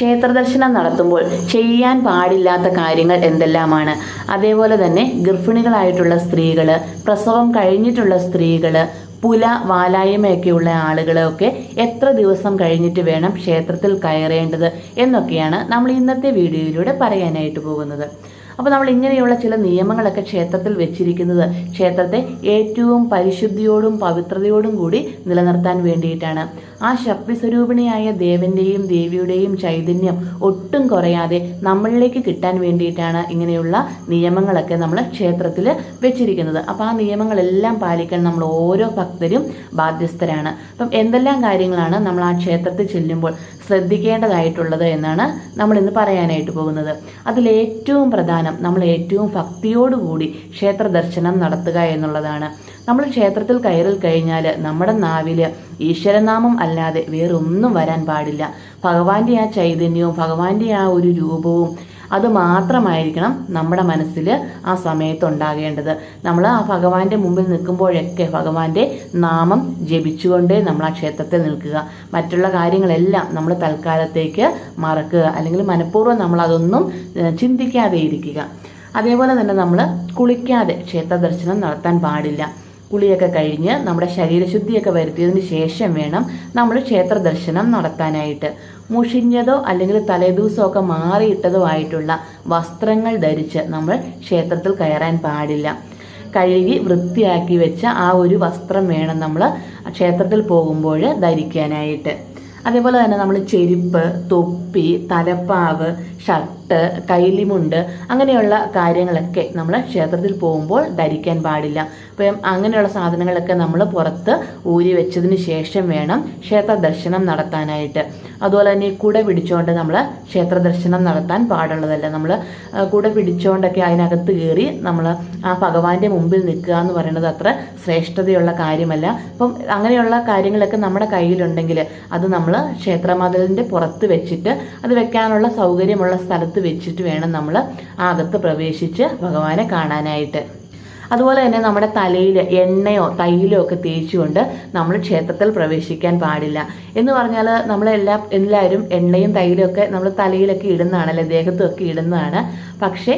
ക്ഷേത്ര ദർശനം നടത്തുമ്പോൾ ചെയ്യാൻ പാടില്ലാത്ത കാര്യങ്ങൾ എന്തെല്ലാമാണ്? അതേപോലെ തന്നെ ഗർഭിണികളായിട്ടുള്ള സ്ത്രീകൾ പ്രസവം കഴിഞ്ഞിട്ടുള്ള സ്ത്രീകൾ പുല വാലായ്മയൊക്കെയുള്ള ആളുകളൊക്കെ എത്ര ദിവസം കഴിഞ്ഞിട്ട് വേണം ക്ഷേത്രത്തിൽ കയറേണ്ടത് എന്നൊക്കെയാണ് നമ്മൾ ഇന്നത്തെ വീഡിയോയിലൂടെ പറയാനായിട്ട് പോകുന്നത്. അപ്പോൾ നമ്മൾ ഇങ്ങനെയുള്ള ചില നിയമങ്ങളൊക്കെ ക്ഷേത്രത്തിൽ വെച്ചിരിക്കുന്നത് ക്ഷേത്രത്തെ ഏറ്റവും പരിശുദ്ധിയോടും പവിത്രതയോടും കൂടി നിലനിർത്താൻ വേണ്ടിയിട്ടാണ്. ആ ശക്തി സ്വരൂപിണിയായ ദേവന്റെയും ദേവിയുടെയും ചൈതന്യം ഒട്ടും കുറയാതെ നമ്മളിലേക്ക് കിട്ടാൻ വേണ്ടിയിട്ടാണ് ഇങ്ങനെയുള്ള നിയമങ്ങളൊക്കെ നമ്മൾ ക്ഷേത്രത്തിൽ വെച്ചിരിക്കുന്നത്. അപ്പോൾ ആ നിയമങ്ങളെല്ലാം പാലിക്കാൻ നമ്മൾ ഓരോ ഭക്തരും ബാധ്യസ്ഥരാണ്. അപ്പം എന്തെല്ലാം കാര്യങ്ങളാണ് നമ്മൾ ആ ക്ഷേത്രത്തിൽ ചെല്ലുമ്പോൾ ശ്രദ്ധിക്കേണ്ടതായിട്ടുള്ളത് എന്നാണ് നമ്മൾ ഇന്ന് പറയാനായിട്ട് പോകുന്നത്. അതിലേറ്റവും പ്രധാനം നമ്മൾ ഏറ്റവും ഭക്തിയോടുകൂടി ക്ഷേത്ര ദർശനം നടത്തുക എന്നുള്ളതാണ്. നമ്മൾ ക്ഷേത്രത്തിൽ കയറി കഴിഞ്ഞാൽ നമ്മുടെ നാവിൽ ഈശ്വരനാമം അല്ലാതെ വേറൊന്നും വരാൻ പാടില്ല. ഭഗവാന്റെ ആ ചൈതന്യവും ഭഗവാന്റെ ആ ഒരു രൂപവും അത് മാത്രമായിരിക്കണം നമ്മുടെ മനസ്സിൽ ആ സമയത്ത് ഉണ്ടാകേണ്ടത് നമ്മൾ ആ ഭഗവാന്റെ മുമ്പിൽ നിൽക്കുമ്പോഴൊക്കെ ഭഗവാന്റെ നാമം ജപിച്ചുകൊണ്ട് നമ്മൾ ആ ക്ഷേത്രത്തിൽ നിൽക്കുക. മറ്റുള്ള കാര്യങ്ങളെല്ലാം നമ്മൾ തൽക്കാലത്തേക്ക് മറക്കുക. അല്ലെങ്കിൽ മനഃപൂർവം നമ്മൾ അതൊന്നും ചിന്തിക്കാതെ ഇരിക്കുക. അതേപോലെ തന്നെ നമ്മൾ കുളിക്കാതെ ക്ഷേത്ര ദർശനം നടത്താൻ പാടില്ല. കുളിയൊക്കെ കഴിഞ്ഞ് നമ്മുടെ ശരീരശുദ്ധിയൊക്കെ വരുത്തിയതിന് ശേഷം വേണം നമ്മൾ ക്ഷേത്ര ദർശനം നടത്താനായിട്ട്. മുഷിഞ്ഞതോ അല്ലെങ്കിൽ തലേദിവസമൊക്കെ മാറിയിട്ടതോ ആയിട്ടുള്ള വസ്ത്രങ്ങൾ ധരിച്ച് നമ്മൾ ക്ഷേത്രത്തിൽ കയറാൻ പാടില്ല. കഴുകി വൃത്തിയാക്കി വെച്ച ആ ഒരു വസ്ത്രം വേണം നമ്മൾ ക്ഷേത്രത്തിൽ പോകുമ്പോൾ ധരിക്കാനായിട്ട്. അതേപോലെ തന്നെ നമ്മൾ ചെരുപ്പ് തൊപ്പി തലപ്പാവ് ഷർട്ട് കൈലിമുണ്ട് അങ്ങനെയുള്ള കാര്യങ്ങളൊക്കെ നമ്മൾ ക്ഷേത്രത്തിൽ പോകുമ്പോൾ ധരിക്കാൻ പാടില്ല. അപ്പം അങ്ങനെയുള്ള സാധനങ്ങളൊക്കെ നമ്മൾ പുറത്ത് ഊരി വെച്ചതിന് ശേഷം വേണം ക്ഷേത്ര ദർശനം നടത്താനായിട്ട്. അതുപോലെ തന്നെ കുട പിടിച്ചുകൊണ്ട് നമ്മൾ ക്ഷേത്ര ദർശനം നടത്താൻ പാടുള്ളതല്ല. നമ്മൾ കുട പിടിച്ചുകൊണ്ടൊക്കെ അതിനകത്ത് കയറി നമ്മൾ ആ ഭഗവാന്റെ മുമ്പിൽ നിൽക്കുക എന്ന് പറയുന്നത് അത്ര ശ്രേഷ്ഠതയുള്ള കാര്യമല്ല. അപ്പം അങ്ങനെയുള്ള കാര്യങ്ങളൊക്കെ നമ്മുടെ കയ്യിലുണ്ടെങ്കിൽ അത് നമ്മൾ ക്ഷേത്രമതിലിന്റെ പുറത്ത് വെച്ചിട്ട് അത് വെക്കാനുള്ള സൗകര്യമുള്ള സ്ഥലത്ത് വെച്ചിട്ട് വേണം നമ്മൾ അകത്ത് പ്രവേശിച്ച് ഭഗവാനെ കാണാനായിട്ട്. അതുപോലെ തന്നെ നമ്മുടെ തലയിൽ എണ്ണയോ തൈലോ ഒക്കെ തേച്ചുകൊണ്ട് നമ്മൾ ക്ഷേത്രത്തിൽ പ്രവേശിക്കാൻ പാടില്ല. എന്ന് പറഞ്ഞാൽ നമ്മളെല്ലാ എല്ലാവരും എണ്ണയും തൈലും ഒക്കെ നമ്മൾ തലയിലൊക്കെ ഇടുന്നതാണ് അല്ലെ ദേഹത്തുമൊക്കെ ഇടുന്നതാണ്. പക്ഷേ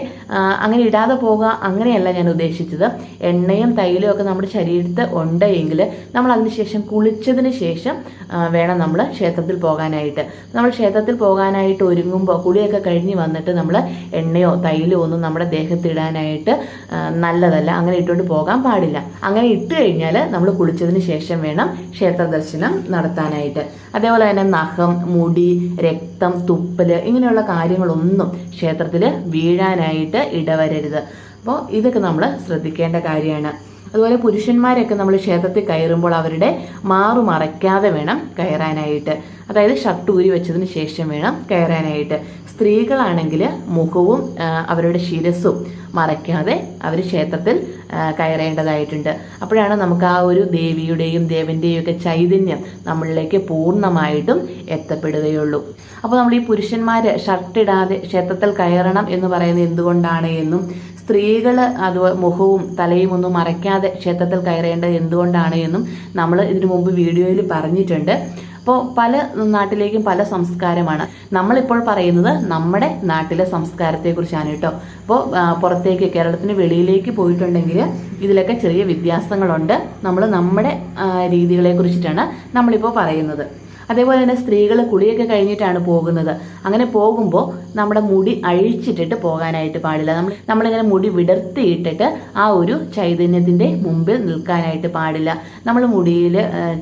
അങ്ങനെ ഇടാതെ പോകുക അങ്ങനെയല്ല ഞാൻ ഉദ്ദേശിച്ചത്. എണ്ണയും തൈലും ഒക്കെ നമ്മുടെ ശരീരത്ത് ഉണ്ട് എങ്കിൽ നമ്മൾ അതിനുശേഷം കുളിച്ചതിന് ശേഷം വേണം നമ്മൾ ക്ഷേത്രത്തിൽ പോകാനായിട്ട്. നമ്മൾ ക്ഷേത്രത്തിൽ പോകാനായിട്ട് ഒരുങ്ങുമ്പോൾ കുളിയൊക്കെ കഴിഞ്ഞ് വന്നിട്ട് നമ്മൾ എണ്ണയോ തൈലോ ഒന്നും നമ്മുടെ ദേഹത്തിടാനായിട്ട് നല്ലതല്ല. അങ്ങനെ ഇട്ടുകൊണ്ട് പോകാൻ പാടില്ല. അങ്ങനെ ഇട്ട് കഴിഞ്ഞാൽ നമ്മൾ കുളിച്ചതിന് ശേഷം വേണം ക്ഷേത്ര ദർശനം നടത്താനായിട്ട്. അതേപോലെ തന്നെ നഖം മുടി രക്തം തുപ്പൽ ഇങ്ങനെയുള്ള കാര്യങ്ങളൊന്നും ക്ഷേത്രത്തിൽ വീഴാനായിട്ട് ഇടവരരുത്. അപ്പോൾ ഇതൊക്കെ നമ്മൾ ശ്രദ്ധിക്കേണ്ട കാര്യമാണ്. അതുപോലെ പുരുഷന്മാരൊക്കെ നമ്മൾ ക്ഷേത്രത്തിൽ കയറുമ്പോൾ അവരുടെ മാറു മറയ്ക്കാതെ വേണം കയറാനായിട്ട്. അതായത് ഷർട്ട് ഊരി വെച്ചതിന് ശേഷം വേണം കയറാനായിട്ട്. സ്ത്രീകളാണെങ്കിൽ മുഖവും അവരുടെ ശിരസും മറയ്ക്കാതെ അവർ ക്ഷേത്രത്തിൽ കയറേണ്ടതായിട്ടുണ്ട്. അപ്പോഴാണ് നമുക്ക് ആ ഒരു ദേവിയുടെയും ദേവന്റെയും ഒക്കെ ചൈതന്യം നമ്മളിലേക്ക് പൂർണമായിട്ടും എത്തപ്പെടുകയുള്ളൂ. അപ്പോൾ നമ്മൾ ഈ പുരുഷന്മാർ ഷർട്ട് ഇടാതെ ക്ഷേത്രത്തിൽ കയറണം എന്ന് പറയുന്നത് എന്തുകൊണ്ടാണ് എന്നും സ്ത്രീകൾ അത് മുഖവും തലയും ഒന്നും മറയ്ക്കാതെ ക്ഷേത്രത്തിൽ കയറേണ്ടത് എന്തുകൊണ്ടാണ് എന്നും നമ്മൾ ഇതിനു മുമ്പ് വീഡിയോയിൽ പറഞ്ഞിട്ടുണ്ട്. അപ്പോൾ പല നാട്ടിലേക്കും പല സംസ്കാരമാണ്. നമ്മളിപ്പോൾ പറയുന്നത് നമ്മുടെ നാട്ടിലെ സംസ്കാരത്തെക്കുറിച്ചാണ് കേട്ടോ. അപ്പോൾ പുറത്തേക്ക് കേരളത്തിന് വെളിയിലേക്ക് പോയിട്ടുണ്ടെങ്കിൽ ഇതിലൊക്കെ ചെറിയ വ്യത്യാസങ്ങളുണ്ട്. നമ്മൾ നമ്മുടെ രീതികളെ കുറിച്ചിട്ടാണ് നമ്മളിപ്പോൾ പറയുന്നത്. അതേപോലെ തന്നെ സ്ത്രീകൾ കുളിയൊക്കെ കഴിഞ്ഞിട്ടാണ് പോകുന്നത്. അങ്ങനെ പോകുമ്പോൾ നമ്മുടെ മുടി അഴിച്ചിട്ടിട്ട് പോകാനായിട്ട് പാടില്ല. നമ്മൾ നമ്മളിങ്ങനെ മുടി വിടർത്തിയിട്ടിട്ട് ആ ഒരു ചൈതന്യത്തിന്റെ മുമ്പിൽ നിൽക്കാനായിട്ട് പാടില്ല. നമ്മൾ മുടിയിൽ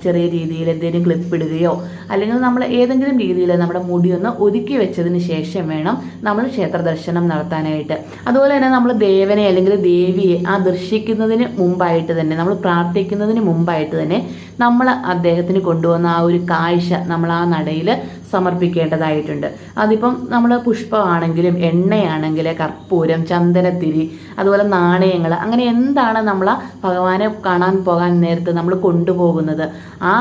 ചെറിയ രീതിയിൽ എന്തെങ്കിലും ക്ലിപ്പ് ഇടുകയോ അല്ലെങ്കിൽ നമ്മൾ ഏതെങ്കിലും രീതിയിൽ നമ്മുടെ മുടിയൊന്ന് ഒതുക്കി വെച്ചതിന് ശേഷം വേണം നമ്മൾ ക്ഷേത്ര ദർശനം നടത്താനായിട്ട്. അതുപോലെ തന്നെ നമ്മൾ ദേവനെ അല്ലെങ്കിൽ ദേവിയെ ആ ദർശിക്കുന്നതിന് മുമ്പായിട്ട് തന്നെ നമ്മൾ പ്രാർത്ഥിക്കുന്നതിന് മുമ്പായിട്ട് തന്നെ നമ്മൾ അദ്ദേഹത്തിന് കൊണ്ടുവന്ന ആ ഒരു കാഴ്ച നമ്മൾ ആ നടയിൽ സമർപ്പിക്കേണ്ടതായിട്ടുണ്ട്. അതിപ്പം നമ്മൾ പുഷ്പമാണെങ്കിലും എണ്ണയാണെങ്കിൽ കർപ്പൂരം ചന്ദനത്തിരി അതുപോലെ നാണയങ്ങൾ അങ്ങനെ എന്താണ് നമ്മൾ ഭഗവാനെ കാണാൻ പോകാൻ നേരത്ത് നമ്മൾ കൊണ്ടുപോകുന്നത്? ആ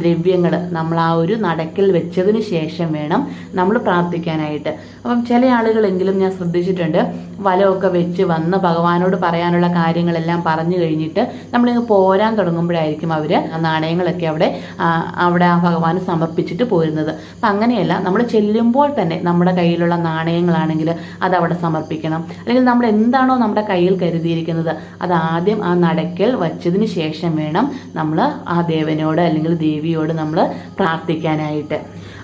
ദ്രവ്യങ്ങൾ നമ്മൾ ആ ഒരു നടക്കിൽ വെച്ചതിന് ശേഷം വേണം നമ്മൾ പ്രാർത്ഥിക്കാനായിട്ട്. അപ്പം ചില ആളുകളെങ്കിലും ഞാൻ ശ്രദ്ധിച്ചിട്ടുണ്ട് വലമൊക്കെ വെച്ച് വന്ന് ഭഗവാനോട് പറയാനുള്ള കാര്യങ്ങളെല്ലാം പറഞ്ഞു കഴിഞ്ഞിട്ട് നമ്മളിങ്ങ് പോരാൻ തുടങ്ങുമ്പോഴായിരിക്കും അവർ നാണയം നാണയങ്ങളൊക്കെ അവിടെ അവിടെ ആ ഭഗവാന് സമർപ്പിച്ചിട്ട് പോരുന്നത്. അപ്പം അങ്ങനെയല്ല നമ്മൾ ചെല്ലുമ്പോൾ തന്നെ നമ്മുടെ കയ്യിലുള്ള നാണയങ്ങളാണെങ്കിൽ അത് അവിടെ സമർപ്പിക്കണം. അല്ലെങ്കിൽ നമ്മൾ എന്താണോ നമ്മുടെ കയ്യിൽ കരുതിയിരിക്കുന്നത് അത് ആദ്യം ആ നടക്കൽ വച്ചതിന് ശേഷം വേണം നമ്മൾ ആ ദേവനോട് അല്ലെങ്കിൽ ദേവിയോട് നമ്മൾ പ്രാർത്ഥിക്കാനായിട്ട്.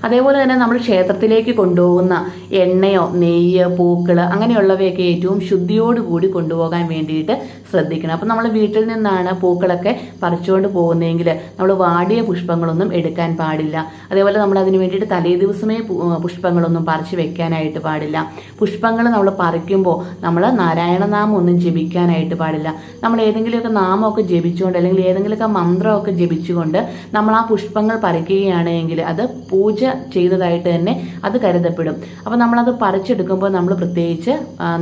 അതേപോലെ തന്നെ നമ്മൾ ക്ഷേത്രത്തിലേക്ക് കൊണ്ടുപോകുന്ന എണ്ണയോ നെയ്യ് പൂക്കൾ അങ്ങനെയുള്ളവയൊക്കെ ഏറ്റവും ശുദ്ധിയോടുകൂടി കൊണ്ടുപോകാൻ വേണ്ടിയിട്ട് ശ്രദ്ധിക്കണം. അപ്പം നമ്മൾ വീട്ടിൽ നിന്നാണ് പൂക്കളൊക്കെ പറിച്ചുകൊണ്ട് പോകുന്നതെങ്കിൽ നമ്മൾ വാടിയ പുഷ്പങ്ങളൊന്നും എടുക്കാൻ പാടില്ല. അതേപോലെ നമ്മൾ അതിന് വേണ്ടിയിട്ട് തലേ ദിവസമേ പുഷ്പങ്ങളൊന്നും പറിച്ചു വെക്കാനായിട്ട് പാടില്ല. പുഷ്പങ്ങൾ നമ്മൾ പറിക്കുമ്പോൾ നമ്മൾ നാരായണനാമം ഒന്നും ജപിക്കാനായിട്ട് പാടില്ല. നമ്മൾ ഏതെങ്കിലുമൊക്കെ നാമമൊക്കെ ജപിച്ചുകൊണ്ട് അല്ലെങ്കിൽ ഏതെങ്കിലുമൊക്കെ മന്ത്രമൊക്കെ ജപിച്ചുകൊണ്ട് നമ്മൾ ആ പുഷ്പങ്ങൾ പറിക്കുകയാണെങ്കിൽ അത് പൂജ ചെയ്തതായിട്ട് തന്നെ അത് കരുതപ്പെടും. അപ്പോൾ നമ്മളത് പറിച്ചെടുക്കുമ്പോൾ നമ്മൾ പ്രത്യേകിച്ച്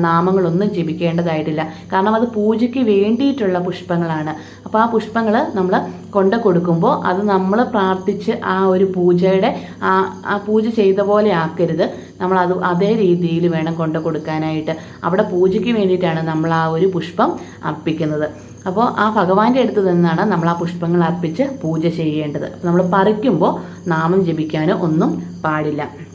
നാമങ്ങളൊന്നും ജപിക്കേണ്ടതായിട്ടില്ല. കാരണം അത് പൂജയ്ക്ക് വേണ്ടിയിട്ടുള്ള പുഷ്പങ്ങളാണ്. അപ്പോൾ ആ പുഷ്പങ്ങൾ നമ്മൾ കൊണ്ട കൊടുക്കുമ്പോൾ അത് നമ്മൾ പ്രാർത്ഥിച്ച് ആ ഒരു പൂജയുടെ ആ ആ പൂജ ചെയ്ത പോലെ ആക്കരുത്. നമ്മൾ അത് അതേ രീതിയിൽ വേണം കൊണ്ട കൊടുക്കാനായിട്ട്. അവിടെ പൂജയ്ക്ക് വേണ്ടിയിട്ടാണ് നമ്മൾ ആ ഒരു പുഷ്പം അർപ്പിക്കുന്നത്. അപ്പോൾ ആ ഭഗവാന്റെ അടുത്ത് നിന്നാണ് നമ്മൾ ആ പുഷ്പങ്ങൾ അർപ്പിച്ച് പൂജ ചെയ്യേണ്ടത്. നമ്മൾ പറിക്കുമ്പോൾ നാമം ജപിക്കാനോ ഒന്നും പാടില്ല.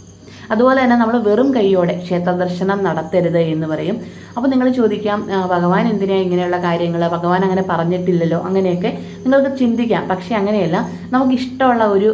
അതുപോലെ തന്നെ നമ്മൾ വെറും കൈയോടെ ക്ഷേത്ര ദർശനം നടത്തരുത് എന്ന് പറയും. അപ്പോൾ നിങ്ങൾ ചോദിക്കാം ഭഗവാൻ എന്തിനാ ഇങ്ങനെയുള്ള കാര്യങ്ങൾ? ഭഗവാൻ അങ്ങനെ പറഞ്ഞിട്ടില്ലല്ലോ. അങ്ങനെയൊക്കെ നിങ്ങൾക്ക് ചിന്തിക്കാം. പക്ഷേ അങ്ങനെയല്ല നമുക്ക് ഇഷ്ടമുള്ള ഒരു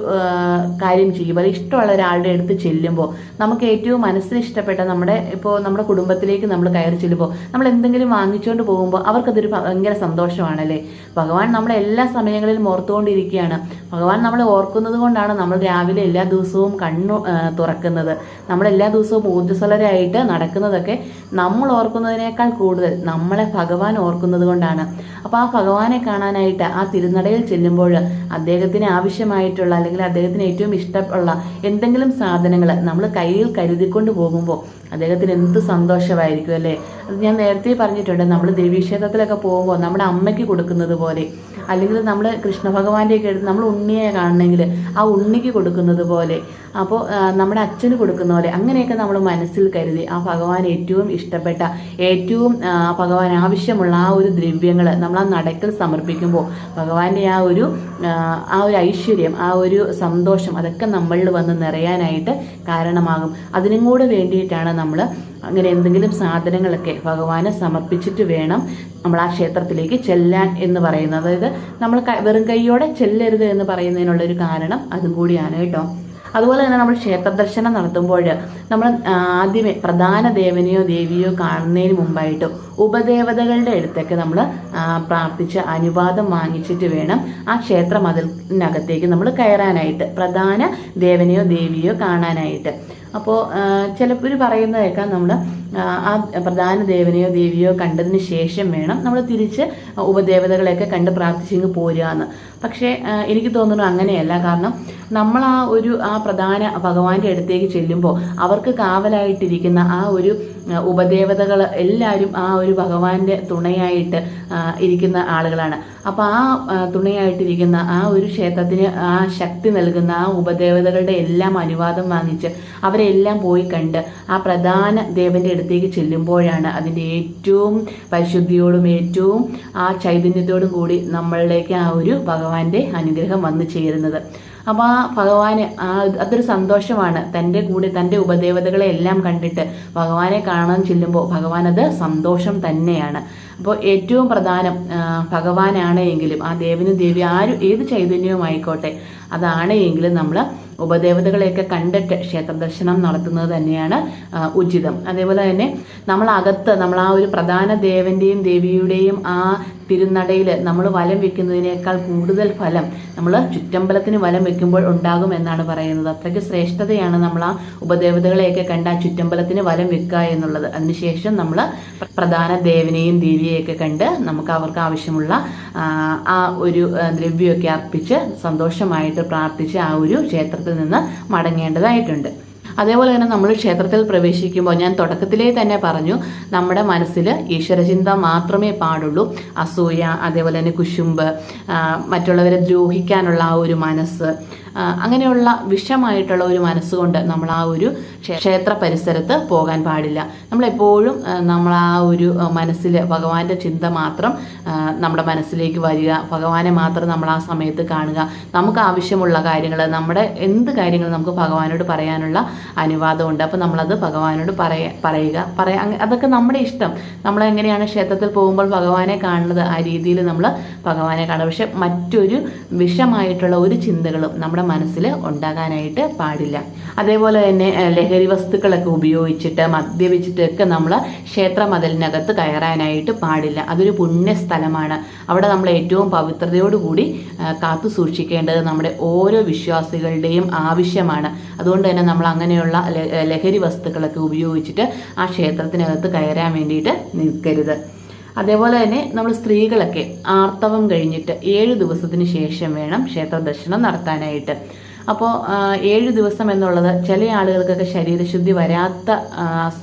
കാര്യം ചെയ്യുമ്പോൾ ഇഷ്ടമുള്ള ഒരാളുടെ അടുത്ത് ചെല്ലുമ്പോൾ നമുക്ക് ഏറ്റവും മനസ്സിന് ഇഷ്ടപ്പെട്ട നമ്മുടെ ഇപ്പോൾ നമ്മുടെ കുടുംബത്തിലേക്ക് നമ്മൾ കയറി ചെല്ലുമ്പോൾ നമ്മൾ എന്തെങ്കിലും വാങ്ങിച്ചുകൊണ്ട് പോകുമ്പോൾ അവർക്കതൊരു ഭയങ്കര സന്തോഷമാണല്ലേ? ഭഗവാൻ നമ്മളെ എല്ലാ സമയങ്ങളിലും ഓർത്തുകൊണ്ടിരിക്കുകയാണ് ഭഗവാൻ നമ്മളെ ഓർക്കുന്നത് കൊണ്ടാണ് നമ്മൾ രാവിലെ എല്ലാ ദിവസവും കണ്ണു തുറക്കുന്നത്. നമ്മൾ എല്ലാ ദിവസവും ഊർജസ്വലരായിട്ട് നടക്കുന്നതൊക്കെ നമ്മൾ ഓർക്കുന്നതിനേക്കാൾ കൂടുതൽ നമ്മളെ ഭഗവാൻ ഓർക്കുന്നത് കൊണ്ടാണ്. അപ്പോൾ ആ ഭഗവാനെ കാണാനായിട്ട് ആ തിരുനടയിൽ ചെല്ലുമ്പോൾ അദ്ദേഹത്തിന് ആവശ്യമായിട്ടുള്ള അല്ലെങ്കിൽ അദ്ദേഹത്തിന് ഏറ്റവും ഇഷ്ടമുള്ള എന്തെങ്കിലും സാധനങ്ങൾ നമ്മൾ കയ്യിൽ കരുതിക്കൊണ്ട് പോകുമ്പോൾ അദ്ദേഹത്തിന് എന്ത് സന്തോഷമായിരിക്കും അല്ലേ? അത് ഞാൻ നേരത്തെ പറഞ്ഞിട്ടുണ്ട് നമ്മൾ ദേവീക്ഷേത്രത്തിലൊക്കെ പോകുമ്പോൾ നമ്മുടെ അമ്മയ്ക്ക് കൊടുക്കുന്നത് പോലെ അല്ലെങ്കിൽ നമ്മൾ കൃഷ്ണ ഭഗവാന്റെയൊക്കെ എടുത്ത് നമ്മൾ ഉണ്ണിയെ കാണണമെങ്കിൽ ആ ഉണ്ണിക്ക് കൊടുക്കുന്നത് പോലെ. അപ്പോൾ നമ്മുടെ അച്ഛന് കൊടുക്കുന്ന പോലെ അങ്ങനെയൊക്കെ നമ്മൾ മനസ്സിൽ കരുതി ആ ഭഗവാൻ ഏറ്റവും ഇഷ്ടപ്പെട്ട ഏറ്റവും ഭഗവാൻ ആവശ്യമുള്ള ആ ഒരു ദ്രവ്യങ്ങൾ നമ്മൾ ആ നടക്കൽ സമർപ്പിക്കുമ്പോൾ ഭഗവാന്റെ ആ ഒരു ആ ഒരു ഐശ്വര്യം ആ ഒരു സന്തോഷം അതൊക്കെ നമ്മളിൽ വന്ന് നിറയാനായിട്ട് കാരണമാകും. അതിനും കൂടെ വേണ്ടിയിട്ടാണ് നമ്മൾ അങ്ങനെ എന്തെങ്കിലും സാധനങ്ങളൊക്കെ ഭഗവാന് സമർപ്പിച്ചിട്ട് വേണം നമ്മൾ ആ ക്ഷേത്രത്തിലേക്ക് ചെല്ലാൻ എന്ന് പറയുന്നത്. അതായത് നമ്മൾ വെറും കൈയോടെ ചെല്ലരുത് എന്ന് പറയുന്നതിനുള്ളൊരു കാരണം അതും കൂടിയാണ് കേട്ടോ. അതുപോലെ തന്നെ നമ്മൾ ക്ഷേത്രദർശനം നടത്തുമ്പോൾ നമ്മൾ ആദ്യമേ പ്രധാന ദേവനെയോ ദേവിയോ കാണുന്നതിന് മുമ്പായിട്ട് ഉപദേവതകളുടെ അടുത്തൊക്കെ നമ്മൾ പ്രാർത്ഥിച്ച് അനുവാദം വാങ്ങിച്ചിട്ട് വേണം ആ ക്ഷേത്ര മതിലിനകത്തേക്ക് നമ്മൾ കയറാനായിട്ട് പ്രധാന ദേവനെയോ ദേവിയോ കാണാനായിട്ട്. അപ്പോൾ ചിലപ്പോൾ പറയുന്ന കേൾക്കാം നമ്മൾ ആ പ്രധാന ദേവനെയോ ദേവിയോ കണ്ടതിന് ശേഷം വേണം നമ്മൾ തിരിച്ച് ഉപദേവതകളെയൊക്കെ കണ്ട് പ്രാർത്ഥിച്ചിങ്ങ് പോരുക എന്ന്. പക്ഷേ എനിക്ക് തോന്നുന്നു അങ്ങനെയല്ല. കാരണം നമ്മൾ ആ ഒരു ആ പ്രധാന ഭഗവാന്റെ അടുത്തേക്ക് ചെല്ലുമ്പോൾ അവർക്ക് കാവലായിട്ടിരിക്കുന്ന ആ ഒരു ഉപദേവതകൾ എല്ലാവരും ആ ഒരു ഭഗവാന്റെ തുണയായിട്ട് ഇരിക്കുന്ന ആളുകളാണ്. അപ്പോൾ ആ, തുണയായിട്ടിരിക്കുന്ന ആ ഒരു ക്ഷേത്രത്തിന് ആ ശക്തി നൽകുന്ന ആ ഉപദേവതകളുടെ എല്ലാം അനുവാദം വാങ്ങിച്ച് അവരെല്ലാം പോയി കണ്ട് ആ പ്രധാന ദേവന്റെ അടുത്തേക്ക് ചെല്ലുമ്പോഴാണ് അതിന്റെ ഏറ്റവും പരിശുദ്ധിയോടും ഏറ്റവും ആ ചൈതന്യത്തോടും കൂടി നമ്മളിലേക്ക് ആ ഒരു ഭഗവാന്റെ അനുഗ്രഹം വന്നു ചേരുന്നത്. അപ്പോൾ ആ ഭഗവാന് ആ അതൊരു സന്തോഷമാണ്. തന്റെ കൂടെ തന്റെ ഉപദേവതകളെ എല്ലാം കണ്ടിട്ട് ഭഗവാനെ കാണാൻ ചെല്ലുമ്പോൾ ഭഗവാൻ അത് സന്തോഷം തന്നെയാണ്. അപ്പോൾ ഏറ്റവും പ്രധാനം ഭഗവാനാണ് എങ്കിലും ആ ദേവനും ദേവി ആരും ഏത് ചൈതന്യവും ആയിക്കോട്ടെ. അതാണ് എങ്കിലും നമ്മൾ ഉപദേവതകളെയൊക്കെ കണ്ടിട്ട് ക്ഷേത്ര ദർശനം നടത്തുന്നത് തന്നെയാണ് ഉചിതം. അതേപോലെ തന്നെ നമ്മളകത്ത് നമ്മൾ ആ ഒരു പ്രധാന ദേവന്റെയും ദേവിയുടെയും ആ തിരുനടയിൽ നമ്മൾ വലം വെക്കുന്നതിനേക്കാൾ കൂടുതൽ ഫലം നമ്മൾ ചുറ്റമ്പലത്തിന് വലം വെക്കുമ്പോൾ ഉണ്ടാകും എന്നാണ് പറയുന്നത്. അത്രയ്ക്ക് ശ്രേഷ്ഠതയാണ് നമ്മൾ ആ ഉപദേവതകളെയൊക്കെ കണ്ട് ആ ചുറ്റമ്പലത്തിന് വലം വെക്കുക എന്നുള്ളത്. അതിനുശേഷം നമ്മൾ പ്രധാന ദേവനെയും ദേവിയെയൊക്കെ കണ്ട് നമുക്ക് അവർക്ക് ആവശ്യമുള്ള ആ, ഒരു ദ്രവ്യമൊക്കെ അർപ്പിച്ച് സന്തോഷമായിട്ട് പ്രാർത്ഥിച്ച് ആ ഒരു ക്ഷേത്രത്തിൽ നിന്ന് മടങ്ങേണ്ടതായിട്ടുണ്ട്. അതേപോലെ തന്നെ നമ്മൾ ക്ഷേത്രത്തിൽ പ്രവേശിക്കുമ്പോൾ ഞാൻ തുടക്കത്തിലേ തന്നെ പറഞ്ഞു നമ്മുടെ മനസ്സിൽ ഈശ്വരചിന്ത മാത്രമേ പാടുള്ളൂ. അസൂയ അതേപോലെ തന്നെ കുശുമ്പ് മറ്റുള്ളവരെ ദ്രോഹിക്കാനുള്ള ആ ഒരു മനസ്സ് അങ്ങനെയുള്ള വിഷമായിട്ടുള്ള ഒരു മനസ്സുകൊണ്ട് നമ്മൾ ആ ഒരു ക്ഷേത്ര പരിസരത്ത് പോകാൻ പാടില്ല. നമ്മളെപ്പോഴും നമ്മൾ ആ ഒരു മനസ്സിൽ ഭഗവാന്റെ ചിന്ത മാത്രം നമ്മുടെ മനസ്സിലേക്ക് വരിക. ഭഗവാനെ മാത്രം നമ്മൾ ആ സമയത്ത് കാണുക. നമുക്ക് ആവശ്യമുള്ള കാര്യങ്ങൾ നമ്മുടെ എന്ത് കാര്യങ്ങൾ നമുക്ക് ഭഗവാനോട് പറയാനുള്ള അനുവാദമുണ്ട്. അപ്പോൾ നമ്മളത് ഭഗവാനോട് പറയ പറയുക. പറയ അതൊക്കെ നമ്മുടെ ഇഷ്ടം. നമ്മൾ എങ്ങനെയാണ് ക്ഷേത്രത്തിൽ പോകുമ്പോൾ ഭഗവാനെ കാണുന്നത്? ആ രീതിയിൽ നമ്മൾ ഭഗവാനെ കാണുക. പക്ഷെ മറ്റൊരു വിഷമായിട്ടുള്ള ഒരു ചിന്തകളും നമ്മുടെ മനസ്സിൽ ഉണ്ടാകാനായിട്ട് പാടില്ല. അതേപോലെ തന്നെ ലഹരി വസ്തുക്കളൊക്കെ ഉപയോഗിച്ചിട്ട് മദ്യപിച്ചിട്ടൊക്കെ നമ്മൾ ക്ഷേത്ര മതിലിനകത്ത് കയറാനായിട്ട് പാടില്ല. അതൊരു പുണ്യ സ്ഥലമാണ്. അവിടെ നമ്മൾ ഏറ്റവും പവിത്രതയോടുകൂടി കാത്തു സൂക്ഷിക്കേണ്ടത് നമ്മുടെ ഓരോ വിശ്വാസികളുടെയും ആവശ്യമാണ്. അതുകൊണ്ട് തന്നെ നമ്മൾ അങ്ങനെയുള്ള ലഹരി വസ്തുക്കളൊക്കെ ഉപയോഗിച്ചിട്ട് ആ ക്ഷേത്രത്തിനകത്ത് കയറാൻ വേണ്ടിയിട്ട് നിൽക്കരുത്. അതേപോലെ തന്നെ നമ്മൾ സ്ത്രീകളൊക്കെ ആർത്തവം കഴിഞ്ഞിട്ട് ഏഴ് ദിവസത്തിന് ശേഷം വേണം ക്ഷേത്ര ദർശനം നടത്താനായിട്ട്. അപ്പോൾ ഏഴ് ദിവസം എന്നുള്ളത് ചില ആളുകൾക്കൊക്കെ ശരീരശുദ്ധി വരാത്ത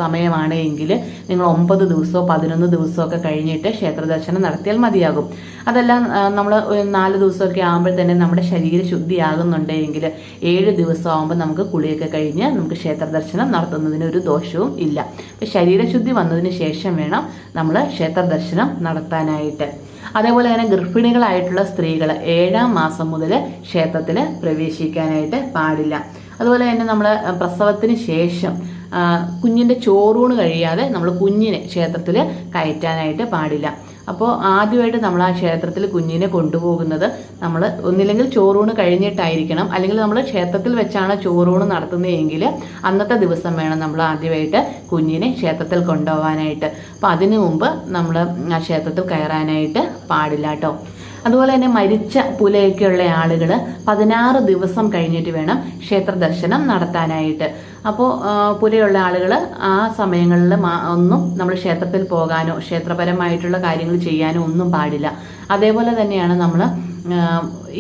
സമയമാണ് എങ്കിൽ നിങ്ങൾ ഒമ്പത് ദിവസമോ പതിനൊന്ന് ദിവസമോ ഒക്കെ കഴിഞ്ഞിട്ട് ക്ഷേത്ര ദർശനം നടത്തിയാൽ മതിയാകും. അതെല്ലാം നമ്മൾ നാല് ദിവസമൊക്കെ ആകുമ്പോൾ തന്നെ നമ്മുടെ ശരീര ശുദ്ധിയാകുന്നുണ്ടെങ്കിൽ ഏഴ് ദിവസം ആകുമ്പോൾ നമുക്ക് കുളിയൊക്കെ കഴിഞ്ഞ് നമുക്ക് ക്ഷേത്ര ദർശനം നടത്തുന്നതിന് ഒരു ദോഷവും ഇല്ല. ശരീരശുദ്ധി വന്നതിന് ശേഷം വേണം നമ്മൾ ക്ഷേത്ര ദർശനം നടത്താനായിട്ട്. അതേപോലെ തന്നെ ഗർഭിണികളായിട്ടുള്ള സ്ത്രീകൾ ഏഴാം മാസം മുതൽ ക്ഷേത്രത്തിൽ പ്രവേശിക്കാനായിട്ട് പാടില്ല. അതുപോലെ തന്നെ നമ്മൾ പ്രസവത്തിന് ശേഷം കുഞ്ഞിന്റെ ചോറൂണ് കഴിയാതെ നമ്മൾ കുഞ്ഞിനെ ക്ഷേത്രത്തിൽ കയറ്റാനായിട്ട് പാടില്ല. അപ്പോൾ ആദ്യമായിട്ട് നമ്മൾ ആ ക്ഷേത്രത്തിൽ കുഞ്ഞിനെ കൊണ്ടുപോകുന്നത് നമ്മൾ ഒന്നില്ലെങ്കിൽ ചോറൂണ് കഴിഞ്ഞിട്ടായിരിക്കണം. അല്ലെങ്കിൽ നമ്മൾ ക്ഷേത്രത്തിൽ വെച്ചാണ് ചോറൂണ് നടത്തുന്നതെങ്കിൽ അന്നത്തെ ദിവസം വേണം നമ്മൾ ആദ്യമായിട്ട് കുഞ്ഞിനെ ക്ഷേത്രത്തിൽ കൊണ്ടുപോകാനായിട്ട്. അപ്പോൾ അതിനു മുമ്പ് നമ്മൾ ആ ക്ഷേത്രത്തിൽ കയറാനായിട്ട് പാടില്ല കേട്ടോ. അതുപോലെ തന്നെ മരിച്ച പുലയൊക്കെയുള്ള ആളുകൾ പതിനാറ് ദിവസം കഴിഞ്ഞിട്ട് വേണം ക്ഷേത്ര ദർശനം നടത്താനായിട്ട്. അപ്പോൾ പുലയുള്ള ആളുകൾ ആ സമയങ്ങളിൽ ഒന്നും നമ്മൾ ക്ഷേത്രത്തിൽ പോകാനോ ക്ഷേത്രപരമായിട്ടുള്ള കാര്യങ്ങൾ ചെയ്യാനോ ഒന്നും പാടില്ല. അതേപോലെ തന്നെയാണ് നമ്മൾ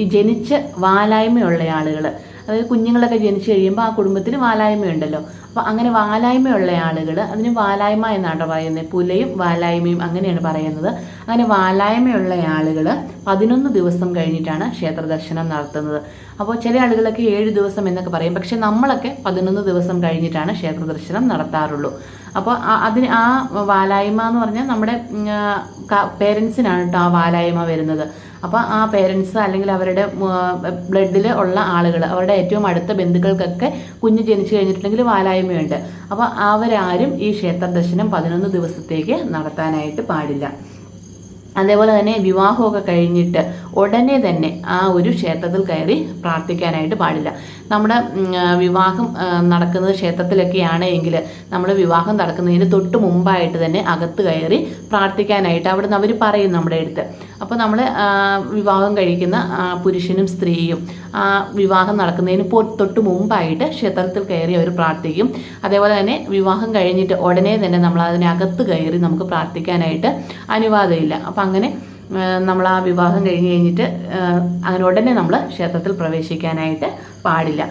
ഈ ജനിച്ച് വാലായ്മയുള്ള ആളുകൾ അതായത് കുഞ്ഞുങ്ങളൊക്കെ ജനിച്ചു കഴിയുമ്പോൾ ആ കുടുംബത്തിന് വാലായ്മയുണ്ടല്ലോ. അപ്പോൾ അങ്ങനെ വാലായ്മയുള്ള ആളുകൾ അതിന് വാലായ്മ എന്നാണ് പറയുന്നത്. പുലയും വാലായ്മയും അങ്ങനെയാണ് പറയുന്നത്. അങ്ങനെ വാലായ്മയുള്ള ആളുകൾ പതിനൊന്ന് ദിവസം കഴിഞ്ഞിട്ടാണ് ക്ഷേത്ര ദർശനം നടത്തുന്നത്. അപ്പോൾ ചില ആളുകളൊക്കെ ഏഴ് ദിവസം എന്നൊക്കെ പറയും. പക്ഷെ നമ്മളൊക്കെ പതിനൊന്ന് ദിവസം കഴിഞ്ഞിട്ടാണ് ക്ഷേത്ര ദർശനം നടത്താറുള്ളൂ. അപ്പോൾ അതിന് ആ വാലായ്മ എന്ന് പറഞ്ഞാൽ നമ്മുടെ പേരൻസിനാണ് കേട്ടോ ആ വാലായ്മ വരുന്നത്. അപ്പോൾ ആ പേരൻസ് അല്ലെങ്കിൽ അവരുടെ ബ്ലഡിൽ ഉള്ള ആളുകൾ അവരുടെ ഏറ്റവും അടുത്ത ബന്ധുക്കൾക്കൊക്കെ കുഞ്ഞ് ജനിച്ചു കഴിഞ്ഞിട്ടുണ്ടെങ്കിൽ വാലായ്മയുണ്ട് അപ്പോൾ അവരാരും ഈ ക്ഷേത്ര ദർശനം പതിനൊന്ന് ദിവസത്തേക്ക് നടത്താനായിട്ട് പാടില്ല. അതേപോലെ തന്നെ വിവാഹമൊക്കെ കഴിഞ്ഞിട്ട് ഉടനെ തന്നെ ആ ഒരു ക്ഷേത്രത്തിൽ കയറി പ്രാർത്ഥിക്കാനായിട്ട് പാടില്ല. നമ്മുടെ വിവാഹം നടക്കുന്നത് ക്ഷേത്രത്തിലൊക്കെയാണ് എങ്കിൽ നമ്മൾ വിവാഹം നടക്കുന്നതിന് തൊട്ട് മുമ്പായിട്ട് തന്നെ അകത്ത് കയറി പ്രാർത്ഥിക്കാനായിട്ട് അവിടെ നിന്ന് അവർ പറയും നമ്മുടെ അടുത്ത്. അപ്പോൾ നമ്മൾ വിവാഹം കഴിക്കുന്ന പുരുഷനും സ്ത്രീയും ആ വിവാഹം നടക്കുന്നതിന് തൊട്ട് മുമ്പായിട്ട് ക്ഷേത്രത്തിൽ കയറി അവർ പ്രാർത്ഥിക്കും. അതേപോലെ തന്നെ വിവാഹം കഴിഞ്ഞിട്ട് ഉടനെ തന്നെ നമ്മൾ അതിനകത്ത് കയറി നമുക്ക് പ്രാർത്ഥിക്കാനായിട്ട് അനുവാദമില്ല. അപ്പം അങ്ങനെ നമ്മൾ ആ വിവാഹം കഴിഞ്ഞ് കഴിഞ്ഞിട്ട് അങ്ങനെ ഉടനെ നമ്മൾ ക്ഷേത്രത്തിൽ പ്രവേശിക്കാനായിട്ട് പാടില്ല.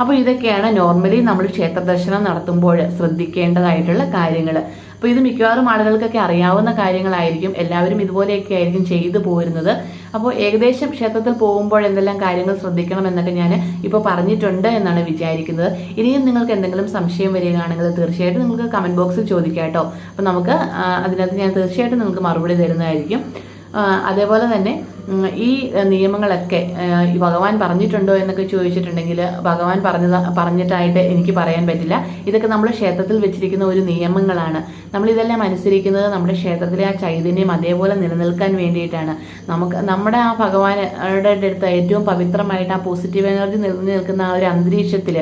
അപ്പോൾ ഇതൊക്കെയാണ് നോർമലി നമ്മൾ ക്ഷേത്ര ദർശനം നടത്തുമ്പോൾ ശ്രദ്ധിക്കേണ്ടതായിട്ടുള്ള കാര്യങ്ങൾ അപ്പോൾ ഇത് മിക്കവാറും ആളുകൾക്കൊക്കെ അറിയാവുന്ന കാര്യങ്ങളായിരിക്കും. എല്ലാവരും ഇതുപോലെയൊക്കെ ആയിരിക്കും ചെയ്തു പോരുന്നത്. അപ്പോൾ ഏകദേശം ക്ഷേത്രത്തിൽ പോകുമ്പോൾ എന്തെല്ലാം കാര്യങ്ങൾ ശ്രദ്ധിക്കണം എന്നൊക്കെ ഞാൻ ഇപ്പോൾ പറഞ്ഞിട്ടുണ്ട് എന്നാണ് വിചാരിക്കുന്നത്. ഇനിയും നിങ്ങൾക്ക് എന്തെങ്കിലും സംശയം വരികയാണെങ്കിൽ തീർച്ചയായിട്ടും നിങ്ങൾക്ക് കമന്റ് ബോക്സിൽ ചോദിക്കാം കേട്ടോ. അപ്പോൾ നമുക്ക് അതിനകത്ത് ഞാൻ തീർച്ചയായിട്ടും നിങ്ങൾക്ക് മറുപടി തരുന്നതായിരിക്കും. അതേപോലെ തന്നെ ഈ നിയമങ്ങളൊക്കെ ഭഗവാൻ പറഞ്ഞിട്ടുണ്ടോ എന്നൊക്കെ ചോദിച്ചിട്ടുണ്ടെങ്കിൽ ഭഗവാൻ പറഞ്ഞത് പറഞ്ഞിട്ടായിട്ട് എനിക്ക് പറയാൻ പറ്റില്ല. ഇതൊക്കെ നമ്മൾ ക്ഷേത്രത്തിൽ വെച്ചിരിക്കുന്ന ഒരു നിയമങ്ങളാണ്. നമ്മളിതെല്ലാം അനുസരിക്കുന്നത് നമ്മുടെ ക്ഷേത്രത്തിലെ ആ ചൈതന്യം അതേപോലെ നിലനിൽക്കാൻ വേണ്ടിയിട്ടാണ്. നമുക്ക് നമ്മുടെ ആ ഭഗവാനുടെ അടുത്ത് ഏറ്റവും പവിത്രമായിട്ട് ആ പോസിറ്റീവ് എനർജി നിലനിൽക്കുന്ന നിൽക്കുന്ന ആ ഒരു അന്തരീക്ഷത്തിൽ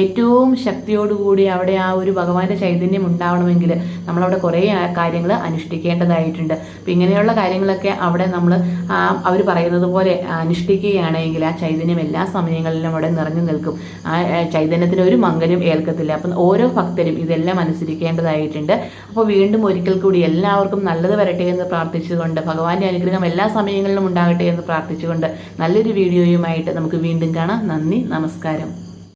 ഏറ്റവും ശക്തിയോടുകൂടി അവിടെ ആ ഒരു ഭഗവാന്റെ ചൈതന്യം ഉണ്ടാവണമെങ്കിൽ നമ്മളവിടെ കുറേ കാര്യങ്ങൾ അനുഷ്ഠിക്കേണ്ടതായിട്ടുണ്ട്. അപ്പം ഇങ്ങനെയുള്ള കാര്യങ്ങളൊക്കെ അവിടെ നമ്മൾ അവർ പറയുന്നത് പോലെ അനുഷ്ഠിക്കുകയാണെങ്കിൽ ആ ചൈതന്യം എല്ലാ സമയങ്ങളിലും അവിടെ നിറഞ്ഞു നിൽക്കും. ആ ചൈതന്യത്തിന് ഒരു മംഗലും ഏൽക്കത്തില്ല. അപ്പം ഓരോ ഭക്തരും ഇതെല്ലാം അനുസരിക്കേണ്ടതായിട്ടുണ്ട്. അപ്പോൾ വീണ്ടും ഒരിക്കൽ കൂടി എല്ലാവർക്കും നല്ലത് വരട്ടെ എന്ന് പ്രാർത്ഥിച്ചുകൊണ്ട് ഭഗവാന്റെ അനുഗ്രഹം എല്ലാ സമയങ്ങളിലും ഉണ്ടാകട്ടെ എന്ന് പ്രാർത്ഥിച്ചുകൊണ്ട് നല്ലൊരു വീഡിയോയുമായിട്ട് നമുക്ക് വീണ്ടും കാണാം. നന്ദി നമസ്കാരം.